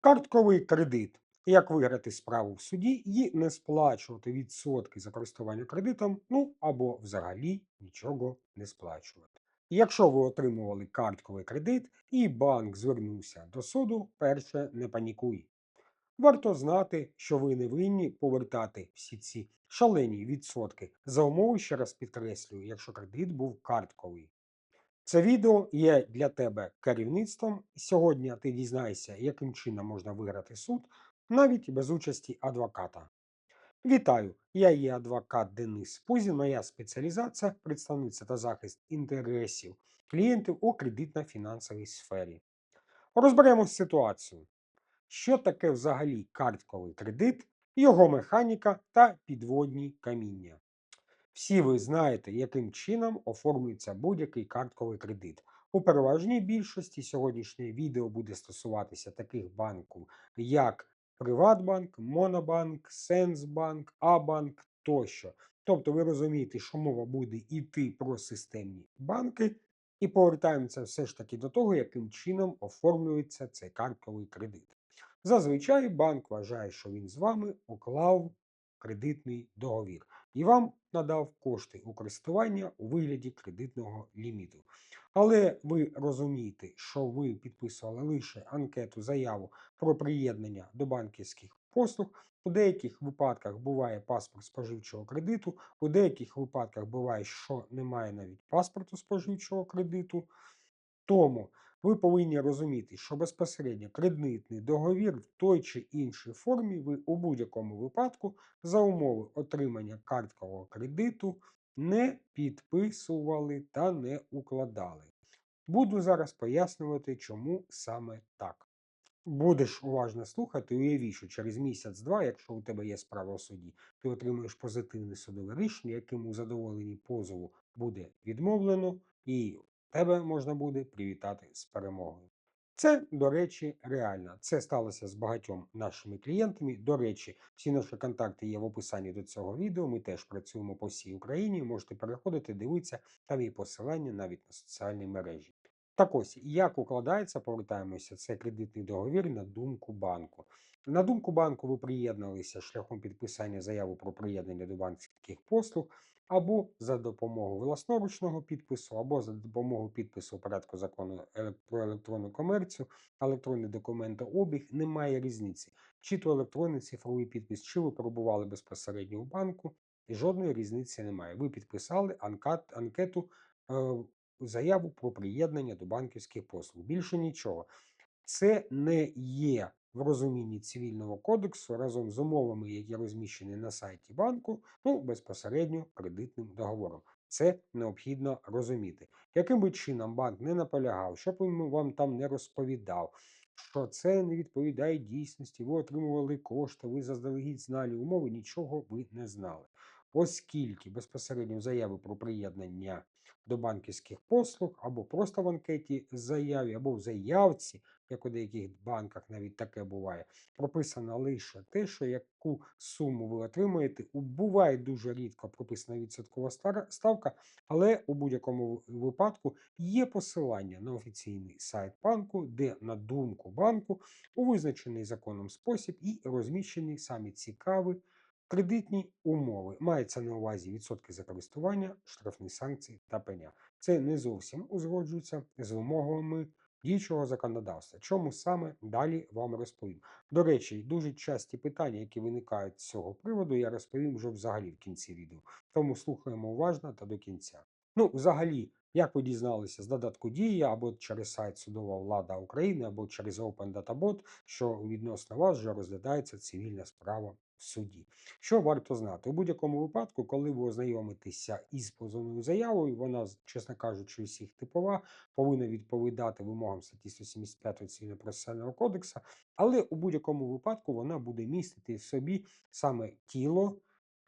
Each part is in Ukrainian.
Картковий кредит. Як виграти справу в суді і не сплачувати відсотки за користування кредитом, ну або взагалі нічого не сплачувати. Якщо ви отримували картковий кредит і банк звернувся до суду, перше не панікуй. Варто знати, що ви не винні повертати всі ці шалені відсотки за умови, ще раз підкреслюю, якщо кредит був картковий. Це відео є для тебе керівництвом. Сьогодні ти дізнаєшся, яким чином можна виграти суд, навіть без участі адвоката. Вітаю! Я є адвокат Денис Пузін. Моя спеціалізація представниця та захист інтересів клієнтів у кредитно-фінансовій сфері. Розберемо ситуацію. Що таке взагалі картковий кредит, його механіка та підводні каміння. Всі ви знаєте, яким чином оформлюється будь-який картковий кредит. У переважній більшості сьогоднішнє відео буде стосуватися таких банків, як Приватбанк, Монобанк, Сенсбанк, Абанк тощо. Тобто ви розумієте, що мова буде йти про системні банки, і повертаємося все ж таки до того, яким чином оформлюється цей картковий кредит. Зазвичай банк вважає, що він з вами уклав кредитний договір і вам надав кошти у користування у вигляді кредитного ліміту. Але ви розумієте, що ви підписували лише анкету заяву про приєднання до банківських послуг. У деяких випадках буває паспорт споживчого кредиту, у деяких випадках буває, що немає навіть паспорту споживчого кредиту. Тому ви повинні розуміти, що безпосередньо кредитний договір в той чи іншій формі ви у будь-якому випадку за умови отримання карткового кредиту не підписували та не укладали. Буду зараз пояснювати, чому саме так. Будеш уважно слухати, уяві, що через місяць-два, якщо у тебе є справа у суді, ти отримуєш позитивне судове рішення, яким у задоволенні позову буде відмовлено, і тебе можна буде привітати з перемогою. Це, до речі, реально. Це сталося з багатьом нашими клієнтами. До речі, всі наші контакти є в описанні до цього відео. Ми теж працюємо по всій Україні. Можете переходити, дивитися, там є посилання навіть на соціальні мережі. Так ось, як укладається, повертаємося, це кредитний договір на думку банку. На думку банку, ви приєдналися шляхом підписання заяви про приєднання до банківських послуг, або за допомогою власноручного підпису, або за допомогою підпису у порядку закону про електронну комерцію, електронний документообіг, немає різниці. Чи то електронний цифровий підпис, чи ви перебували безпосередньо в банку, і жодної різниці немає. Ви підписали анкет, анкету. Заяву про приєднання до банківських послуг. Більше нічого. Це не є в розумінні цивільного кодексу разом з умовами, які розміщені на сайті банку, ну безпосередньо кредитним договором. Це необхідно розуміти. Яким би чином банк не наполягав, щоб він вам там не розповідав, що це не відповідає дійсності, ви отримували кошти, ви заздалегідь знали умови, нічого ви не знали. Оскільки безпосередньо заяви про приєднання до банківських послуг, або просто в анкеті заяві, або в заявці, як у деяких банках навіть таке буває, прописано лише те, що яку суму ви отримуєте. У- Буває дуже рідко прописана відсоткова ставка, але у будь-якому випадку є посилання на офіційний сайт банку, де, на думку банку, у визначений законом спосіб і розміщені самі цікаві Кредитні умови мається на увазі відсотки за користування, штрафні санкції та пеня. Це не зовсім узгоджується з вимогами діючого законодавства. Чому саме далі вам розповім. До речі, дуже часті питання, які виникають з цього приводу, я розповім вже взагалі в кінці відео. Тому слухаємо уважно та до кінця. Ну, взагалі, як ви дізналися з додатку Дія або через сайт Судова влада України, або через Open Data що відносно вас вже розглядається цивільна справа в суді. Що варто знати? У будь-якому випадку, коли ви ознайомитеся із позовною заявою, вона, чесно кажучи, усіх типова, повинна відповідати вимогам статті 175 Цивільного процесуального кодексу, але у будь-якому випадку вона буде містити в собі саме тіло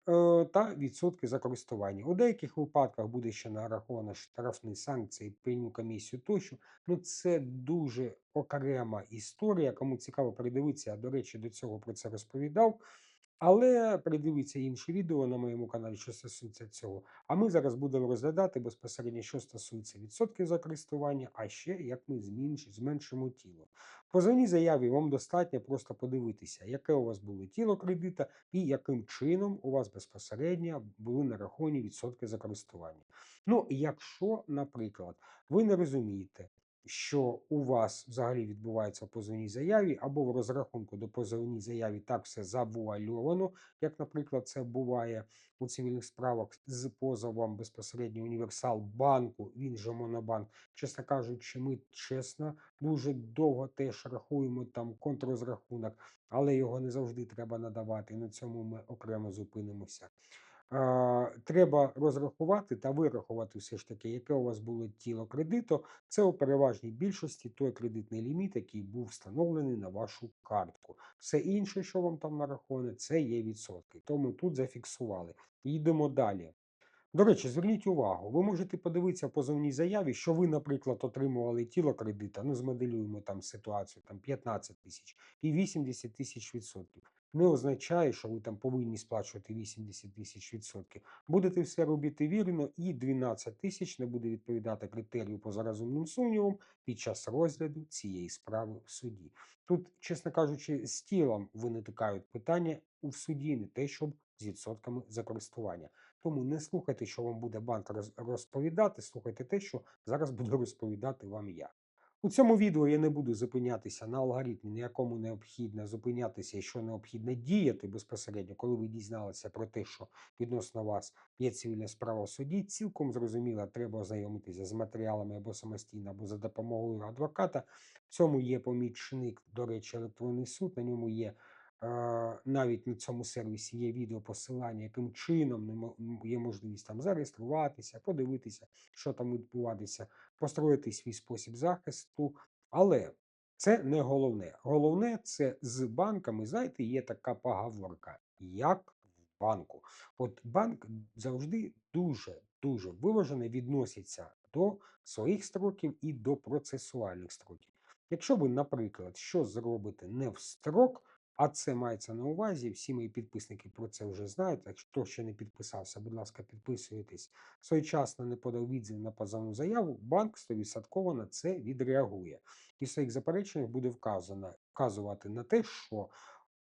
е, та відсотки за користування. У деяких випадках буде ще нараховано штрафні санкції, пеню комісію тощо. Ну це дуже окрема історія. Кому цікаво передивитися, я, до речі, до цього про це розповідав. Але придивіться інші відео на моєму каналі, що стосується цього. А ми зараз будемо розглядати безпосередньо, що стосується відсотків за користування, а ще як ми зменш- зменшимо тіло. В позовній заяві вам достатньо просто подивитися, яке у вас було тіло кредита і яким чином у вас безпосередньо були нараховані відсотки за користування. Ну, якщо, наприклад, ви не розумієте, що у вас взагалі відбувається в позовній заяві, або в розрахунку до позовній заяві так все завуальовано, як, наприклад, це буває у цивільних справах з позовом безпосередньо універсал банку, він же Монобанк. Чесно кажучи, ми чесно дуже довго теж рахуємо там контррозрахунок, але його не завжди треба надавати. На цьому ми окремо зупинимося. Треба розрахувати та вирахувати все ж таки, яке у вас було тіло кредиту. Це у переважній більшості той кредитний ліміт, який був встановлений на вашу картку. Все інше, що вам там нараховане, це є відсотки. Тому тут зафіксували. Йдемо далі. До речі, зверніть увагу, ви можете подивитися в позовній заяві, що ви, наприклад, отримували тіло кредита, ну, змоделюємо там ситуацію, там 15 тисяч і 80 тисяч відсотків. Не означає, що ви там повинні сплачувати 80 тисяч відсотків. Будете все робити вірно, і 12 тисяч не буде відповідати критерію поза розумним сумнівом під час розгляду цієї справи в суді. Тут, чесно кажучи, з тілом виникають питання у суді, не те, щоб з відсотками за користування. Тому не слухайте, що вам буде банк роз- розповідати, слухайте те, що зараз буду розповідати вам я. У цьому відео я не буду зупинятися на алгоритмі, на якому необхідно зупинятися і що необхідно діяти безпосередньо, коли ви дізналися про те, що відносно вас є цивільна справа в суді. Цілком зрозуміло, треба ознайомитися з матеріалами або самостійно, або за допомогою адвоката. В цьому є помічник, до речі, електронний суд. На ньому є навіть на цьому сервісі є відеопосилання, яким чином є можливість там зареєструватися, подивитися, що там відбуватися, построїти свій спосіб захисту. Але це не головне. Головне це з банками. Знаєте, є така поговорка, як в банку. От банк завжди дуже дуже виважено відноситься до своїх строків і до процесуальних строків. Якщо ви, наприклад, що зробите не в строк, а це мається на увазі. Всі мої підписники про це вже знають. Так хто ще не підписався, будь ласка, підписуйтесь. Своєчасно не подав відзив на позовну заяву. Банк 100% на це відреагує. І в своїх запереченнях буде вказано вказувати на те, що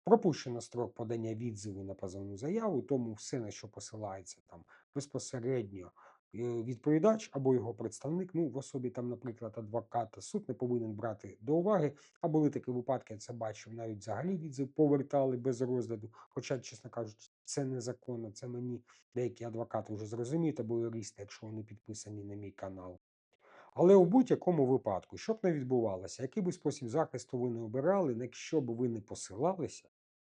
пропущено строк подання відзиву на позовну заяву, тому все, на що посилається там безпосередньо відповідач або його представник, ну в особі там, наприклад, адвоката, суд не повинен брати до уваги. А були такі випадки, я це бачив, навіть взагалі відзив повертали без розгляду. Хоча, чесно кажучи, це незаконно. Це мені деякі адвокати вже зрозуміють, або юристи, якщо вони підписані на мій канал. Але у будь-якому випадку, що б не відбувалося, який би спосіб захисту ви не обирали, якщо б ви не посилалися,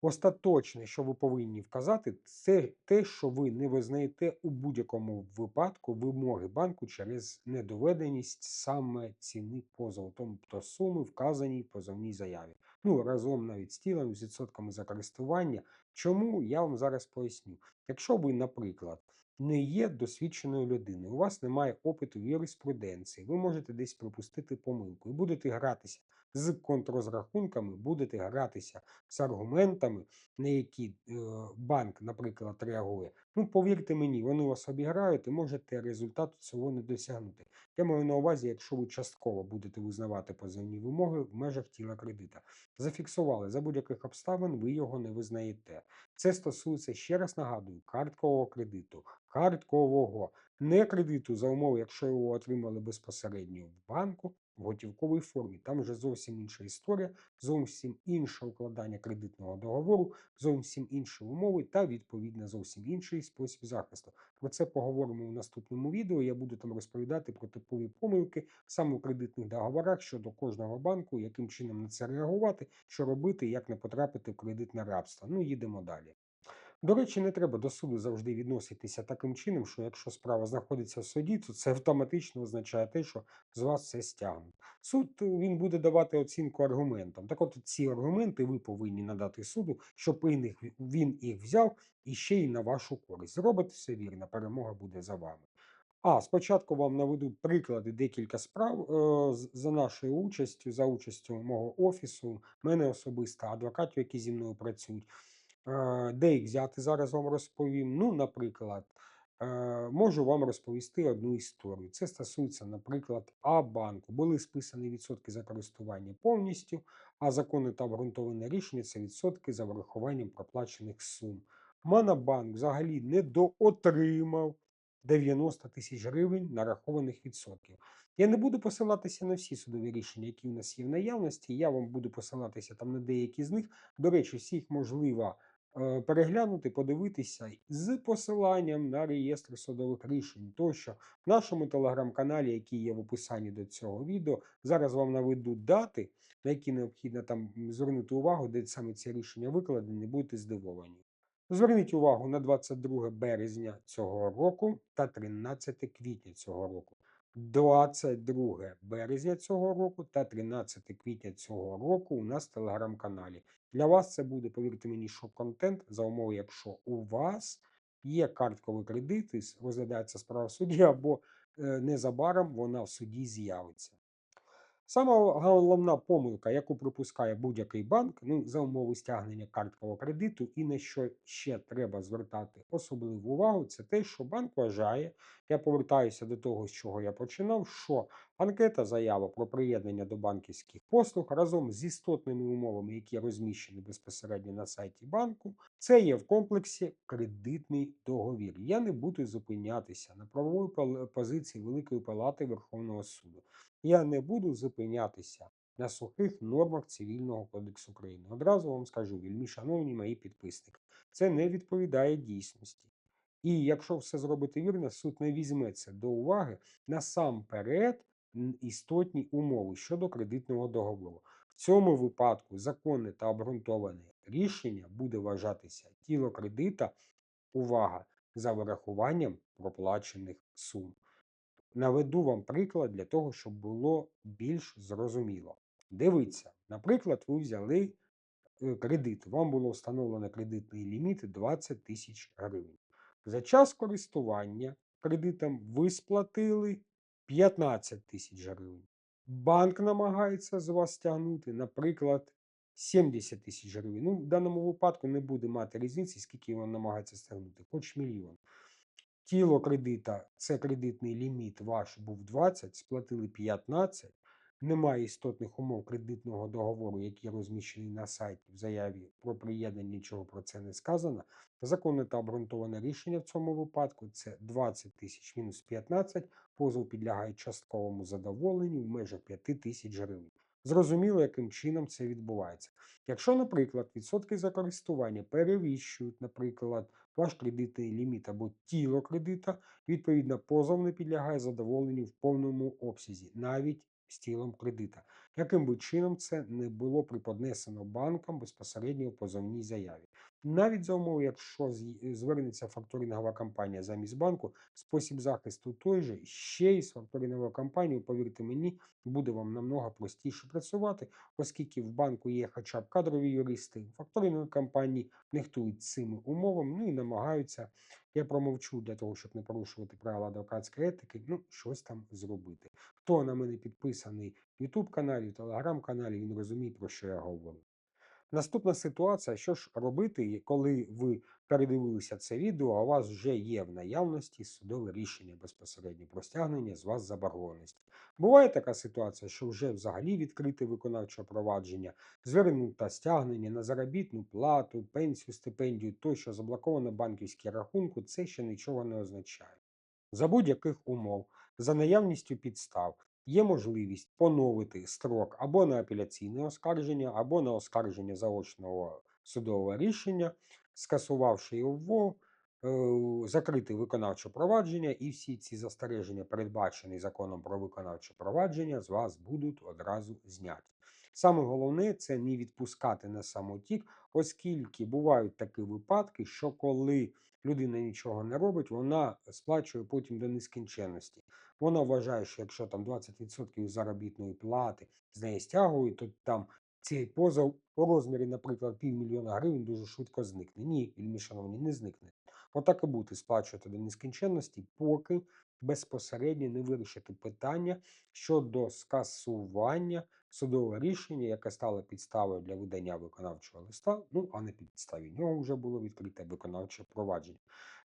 остаточне, що ви повинні вказати, це те, що ви не визнаєте у будь-якому випадку вимоги банку через недоведеність саме ціни позову, тобто суми вказані в позовній заяві. Ну, разом навіть з тілом, з відсотками за користування. Чому я вам зараз поясню. Якщо ви, наприклад, не є досвідченою людиною, у вас немає опиту юриспруденції, ви можете десь пропустити помилку і будете гратися з контррозрахунками, будете гратися з аргументами, на які е, банк, наприклад, реагує. Ну, повірте мені, вони вас обіграють і можете результату цього не досягнути. Я маю на увазі, якщо ви частково будете визнавати позовні вимоги в межах тіла кредита. Зафіксували за будь-яких обставин, ви його не визнаєте. Це стосується, ще раз нагадую, карткового кредиту, карткового, не кредиту за умови, якщо його отримали безпосередньо в банку в готівковій формі. Там вже зовсім інша історія, зовсім інше укладання кредитного договору, зовсім інші умови та відповідно зовсім інший спосіб захисту. Про це поговоримо в наступному відео. Я буду там розповідати про типові помилки саме у кредитних договорах щодо кожного банку, яким чином на це реагувати, що робити, як не потрапити в кредитне рабство. Ну, їдемо далі. До речі, не треба до суду завжди відноситися таким чином, що якщо справа знаходиться в суді, то це автоматично означає те, що з вас все стягнуть. Суд е, він буде давати оцінку аргументам. Так от ці аргументи ви повинні надати суду, щоб він їх, взяв і ще й на вашу користь. Зробите все вірно, перемога буде за вами. А спочатку вам наведу приклади декілька справ е, за нашою участю, за участю мого офісу, мене особисто, адвокатів, які зі мною працюють. Е, Де їх взяти, зараз вам розповім. Ну, наприклад, е, можу вам розповісти одну історію. Це стосується, наприклад, А-банку. Були списані відсотки за користування повністю, а законне та обґрунтоване рішення це відсотки за врахуванням проплачених сум. Монобанк взагалі недоотримав 90 тисяч гривень нарахованих відсотків. Я не буду посилатися на всі судові рішення, які у нас є в наявності. Я вам буду посилатися там на деякі з них. До речі, всіх можливо переглянути, подивитися з посиланням на реєстр судових рішень. Тощо в нашому телеграм-каналі, який є в описанні до цього відео, зараз вам наведу дати, на які необхідно там звернути увагу, де саме ці рішення викладені, будете здивовані. Зверніть увагу на 22 березня цього року та 13 квітня цього року. 22 березня цього року та 13 квітня цього року у нас в телеграм-каналі. Для вас це буде, повірте мені, що контент за умови, якщо у вас є картковий кредит, і розглядається справа в суді, або е, незабаром вона в суді з'явиться. Сама головна помилка, яку припускає будь-який банк, ну, за умови стягнення карткового кредиту, і на що ще треба звертати особливу увагу, це те, що банк вважає, я повертаюся до того, з чого я починав, що анкета заява про приєднання до банківських послуг разом з істотними умовами, які розміщені безпосередньо на сайті банку, це є в комплексі кредитний договір. Я не буду зупинятися на правовій позиції Великої Палати Верховного суду я не буду зупинятися на сухих нормах Цивільного кодексу України. Одразу вам скажу, вельми шановні мої підписники, це не відповідає дійсності. І якщо все зробити вірно, суд не візьме це до уваги насамперед істотні умови щодо кредитного договору. В цьому випадку законне та обґрунтоване рішення буде вважатися тіло кредита, увага, за вирахуванням проплачених сум. Наведу вам приклад для того, щоб було більш зрозуміло. Дивіться, наприклад, ви взяли е, кредит, вам було встановлено кредитний ліміт 20 тисяч гривень. За час користування кредитом ви сплатили 15 тисяч гривень. Банк намагається з вас стягнути, наприклад, 70 тисяч гривень. Ну, в даному випадку не буде мати різниці, скільки він намагається стягнути, хоч мільйон. Тіло кредита, це кредитний ліміт ваш був 20, сплатили 15. Немає істотних умов кредитного договору, які розміщені на сайті в заяві про приєднання, нічого про це не сказано. Законне та обґрунтоване рішення в цьому випадку це 20 тисяч мінус 15. Позов підлягає частковому задоволенню в межах 5 тисяч гривень. Зрозуміло, яким чином це відбувається. Якщо, наприклад, відсотки за користування перевищують, наприклад, ваш кредитний ліміт або тіло кредита, відповідно, позов не підлягає задоволенню в повному обсязі, навіть з тілом кредита. Яким би чином це не було приподнесено банком безпосередньо в позовній заяві. Навіть за умови, якщо звернеться факторингова компанія замість банку, спосіб захисту той же, ще й з факторинговою компанією, повірте мені, буде вам намного простіше працювати, оскільки в банку є хоча б кадрові юристи, в факторинговій компанії нехтують цими умовами, ну і намагаються, я промовчу для того, щоб не порушувати правила адвокатської етики, ну, щось там зробити. Хто на мене підписаний в YouTube каналі, в Telegram каналі, він розуміє, про що я говорю. Наступна ситуація, що ж робити, коли ви передивилися це відео, а у вас вже є в наявності судове рішення безпосередньо про стягнення з вас заборгованості. Буває така ситуація, що вже взагалі відкрите виконавче провадження, звернуто стягнення на заробітну плату, пенсію, стипендію тощо заблоковано банківські рахунку, це ще нічого не означає. За будь-яких умов, за наявністю підстав, є можливість поновити строк або на апеляційне оскарження, або на оскарження заочного судового рішення, скасувавши його, е, закрити виконавче провадження, і всі ці застереження, передбачені законом про виконавче провадження, з вас будуть одразу зняті. Саме головне це не відпускати на самотік, оскільки бувають такі випадки, що коли людина нічого не робить, вона сплачує потім до нескінченності. Вона вважає, що якщо там 20% заробітної плати з неї стягують, то там цей позов у розмірі, наприклад, півмільйона гривень дуже швидко зникне. Ні, вельми шановні, не зникне. Отак і бути сплачувати до нескінченності, поки безпосередньо не вирішити питання щодо скасування судове рішення, яке стало підставою для видання виконавчого листа, ну а на підставі нього вже було відкрите виконавче провадження.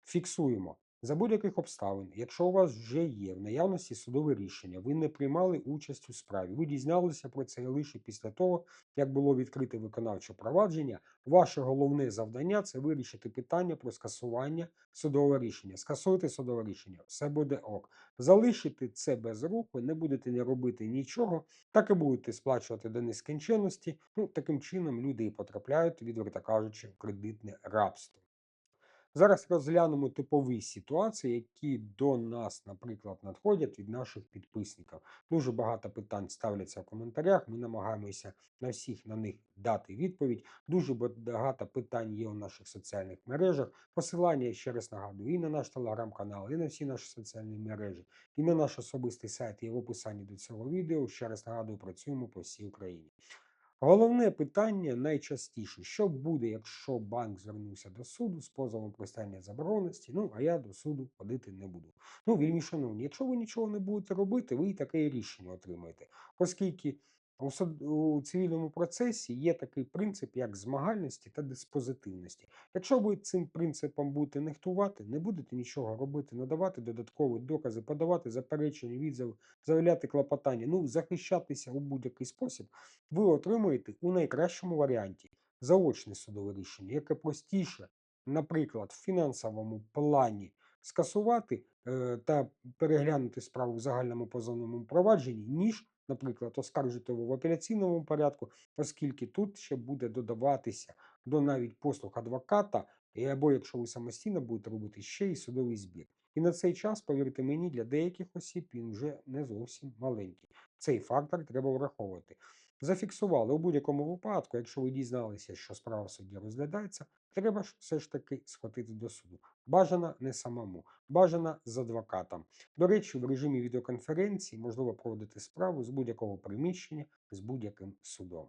Фіксуємо. За будь-яких обставин, якщо у вас вже є в наявності судове рішення, ви не приймали участь у справі, ви дізналися про це лише після того, як було відкрите виконавче провадження, ваше головне завдання це вирішити питання про скасування судового рішення. Скасуйте судове рішення, все буде ок. Залишити це без рук, ви не будете не робити нічого, так і будете сплачувати до нескінченності. Ну, таким чином люди і потрапляють, відверто кажучи, в кредитне рабство. Зараз розглянемо типові ситуації, які до нас, наприклад, надходять від наших підписників. Дуже багато питань ставляться в коментарях. Ми намагаємося на всіх на них дати відповідь. Дуже багато питань є у наших соціальних мережах. Посилання ще раз нагадую і на наш телеграм-канал, і на всі наші соціальні мережі, і на наш особистий сайт є в описанні до цього відео. Ще раз нагадую, працюємо по всій Україні. Головне питання найчастіше: що буде, якщо банк звернувся до суду з позовом про стання заборгованості, ну а я до суду ходити не буду. Ну, вільні шановні, якщо ви нічого не будете робити, ви і таке рішення отримаєте, оскільки у, суд- у цивільному процесі є такий принцип, як змагальності та диспозитивності. Якщо ви цим принципом будете нехтувати, не будете нічого робити, надавати додаткові докази, подавати заперечення, відзив, заявляти клопотання, ну захищатися у будь-який спосіб, ви отримуєте у найкращому варіанті заочне судове рішення, яке простіше, наприклад, в фінансовому плані скасувати е, та переглянути справу в загальному позовному провадженні, ніж, наприклад, оскаржити в апеляційному порядку, оскільки тут ще буде додаватися до навіть послуг адвоката, або якщо ви самостійно будете робити ще й судовий збір. І на цей час, повірте мені, для деяких осіб він вже не зовсім маленький. Цей фактор треба враховувати. Зафіксували у будь-якому випадку, якщо ви дізналися, що справа в суді розглядається, треба ж все ж таки схватити до суду. Бажано не самому, бажано з адвокатом. До речі, в режимі відеоконференції можливо проводити справу з будь-якого приміщення, з будь-яким судом.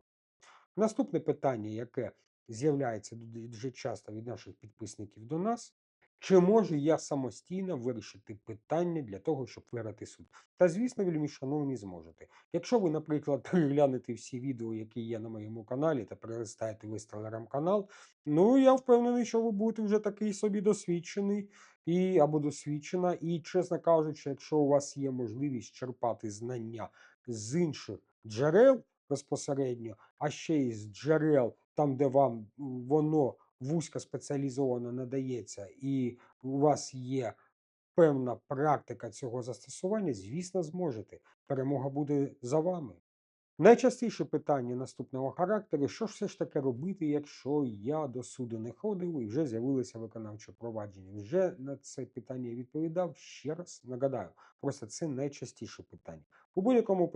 Наступне питання, яке з'являється дуже часто від наших підписників до нас. Чи можу я самостійно вирішити питання для того, щоб виграти суд? Та звісно, вельми шановні зможете. Якщо ви, наприклад, переглянете всі відео, які є на моєму каналі, та перелистаєте весь телеграм-канал, ну я впевнений, що ви будете вже такий собі досвідчений і або досвідчена. І, чесно кажучи, якщо у вас є можливість черпати знання з інших джерел безпосередньо, а ще й з джерел, там, де вам воно вузько спеціалізовано надається, і у вас є певна практика цього застосування, звісно, зможете. Перемога буде за вами. Найчастіше питання наступного характеру: що ж все ж таки робити, якщо я до суду не ходив і вже з'явилося виконавче провадження? Вже на це питання відповідав. Ще раз нагадаю, просто це найчастіше питання. У будь-якому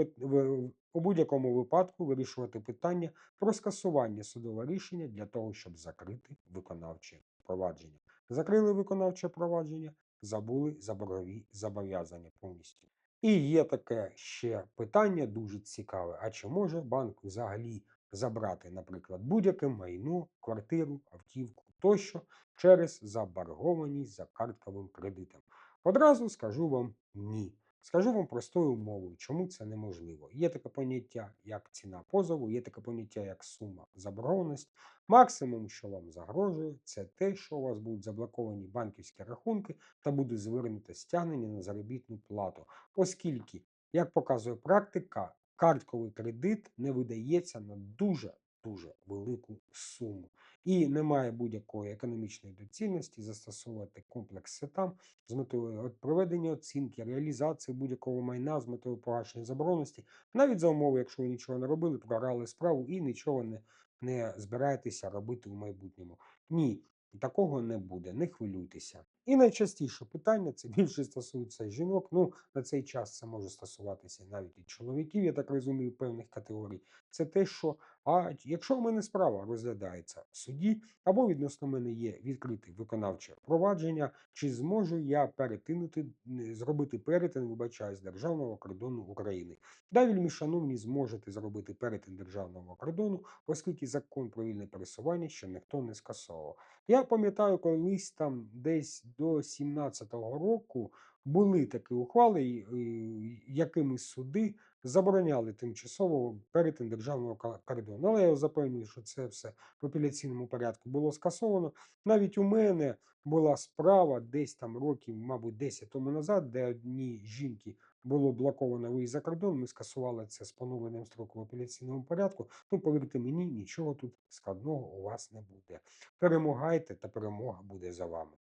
у будь-якому випадку вирішувати питання про скасування судового рішення для того, щоб закрити виконавче провадження. Закрили виконавче провадження, забули за боргові зобов'язання повністю. І є таке ще питання дуже цікаве: а чи може банк взагалі забрати, наприклад, будь-яке майно, квартиру, автівку тощо через заборгованість за картковим кредитом? Одразу скажу вам ні. Скажу вам простою мовою, чому це неможливо. Є таке поняття, як ціна позову, є таке поняття, як сума заборгованості. Максимум, що вам загрожує, це те, що у вас будуть заблоковані банківські рахунки та буде звернуто стягнення на заробітну плату, оскільки, як показує практика, картковий кредит не видається на дуже дуже велику суму. І немає будь-якої економічної доцільності застосовувати комплекс СЕТАМ з метою проведення оцінки, реалізації будь-якого майна з метою погашення заборонності, навіть за умови, якщо ви нічого не робили, програли справу і нічого не, не збираєтеся робити у майбутньому. Ні, такого не буде, не хвилюйтеся. І найчастіше питання це більше стосується жінок. Ну, на цей час це може стосуватися навіть і чоловіків, я так розумію, певних категорій. Це те, що а якщо в мене справа розглядається в суді, або відносно мене є відкрите виконавче провадження, чи зможу я перетинути, зробити перетин, вибачаю, з державного кордону України? Да, вельми шановні, зможете зробити перетин державного кордону, оскільки закон про вільне пересування ще ніхто не скасовував. Я пам'ятаю, колись там десь до 17-го року були такі ухвали, і, якими суди забороняли тимчасово перетин державного кордону. Але я запевнюю, що це все в апеляційному порядку було скасовано. Навіть у мене була справа десь там років, мабуть, 10 тому назад, де одній жінки було блоковано виїзд за кордон. Ми скасували це з поновленням строку в апеляційному порядку. Ну, повірте мені, нічого тут складного у вас не буде. Перемагайте, та перемога буде за вами.